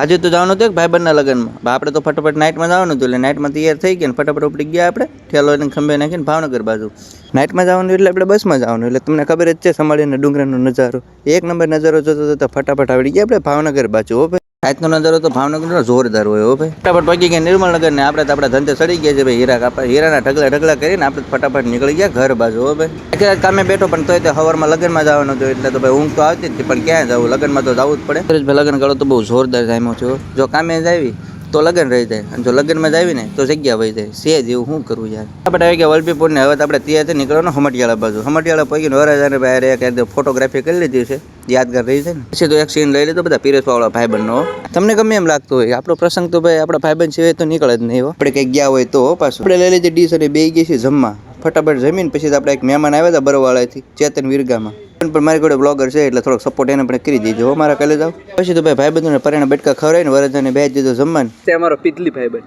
આજે તો જવાનું હતું ભાઈબંધના લગ્નમાં. આપણે તો ફટાફટ નાઇટમાં જવાનું હતું એટલે નાઇટમાં તૈયાર થઈ ગયા ફટાફટ ઉપડી ગયા આપણે, ઠેલો એને ખંભે નાખીને ભાવનગર બાજુ. નાઇટમાં જવાનું એટલે આપણે બસમાં જવાનું, એટલે તમને ખબર જ છે, સંભાળીને ડુંગરાનો નજારો. એક નંબર નજારો જોતો જોતા ફટાફટ આવડી ગયા આપણે ભાવનગર બાજુ, હો ભાઈ. આજનો નજારો તો ભાવનગરનો જોરદાર હોય હો ભાઈ. ફટાફટ પગી ગયા નિર્મળનગર ને આપણે આપણા ધંધે સડી ગયા છે ભાઈ. હીરા કાપા, હીરાના ઢગલા ઢગલા કરીને આપણે ફટાફટ નીકળી ગયા ઘર બાજુ હો ભાઈ. આખી કામે બેઠો પણ તોય તે હવારમાં લગ્નમાં જવાનું હતું. એટલે તો ભાઈ ઊંઘ તો આવતી જ પણ ક્યાં જવું લગ્નમાં તો જવું જ પડે. ભાઈ લગ્ન કરો તો બહુ જોરદાર જામ્યો છો જો કામે જ આવી તો લગ્ન રહી જાય. અને જો લગ્નમાં જ આવીને તો જગ્યા વહી જાય. સે જેવું શું કરવું યાર? આપણે આવી ગયા વલભીપુર ને હવે આપણે તૈયાર થઈ નીકળવાનું હમટિયાળા બાજુ. હમટિયાળા પગીને વરાજાને બહાર એક ફોટોગ્રાફી કરી લીધી છે. યાદગાર રહી જાય ને. પછી તો એક સીન લઈ લીધો બધા પીરસવાળા ભાઈબંધનો. તમને ગમે એમ લાગતું હોય. આપણો પ્રસંગ તો ભાઈ આપણા ભાઈબંધ સિવાય તો નીકળે જ નહીં આપણે કંઈક ગયા હોય તો પાછું. આપણે લઈ લીધી ડીશ અને બે ગઈ છે જમવા. ફટાફટ જમીન, પછી આપણે એક મહેમાન આવ્યા હતા બરોવાળાથી ચેતન વિરગામાં. પણ મારી જોડે બ્લોગર છે એટલે થોડોક સપોર્ટ એને પણ કરી હો, મારા કાલે જાવ પછી તો ભાઈ ભાઈબંધોને પરિણામ બેટકા ખવડાવીને વરજાને બે દીધો જમવાનું. તે અમારો પિતલી ભાઈ બન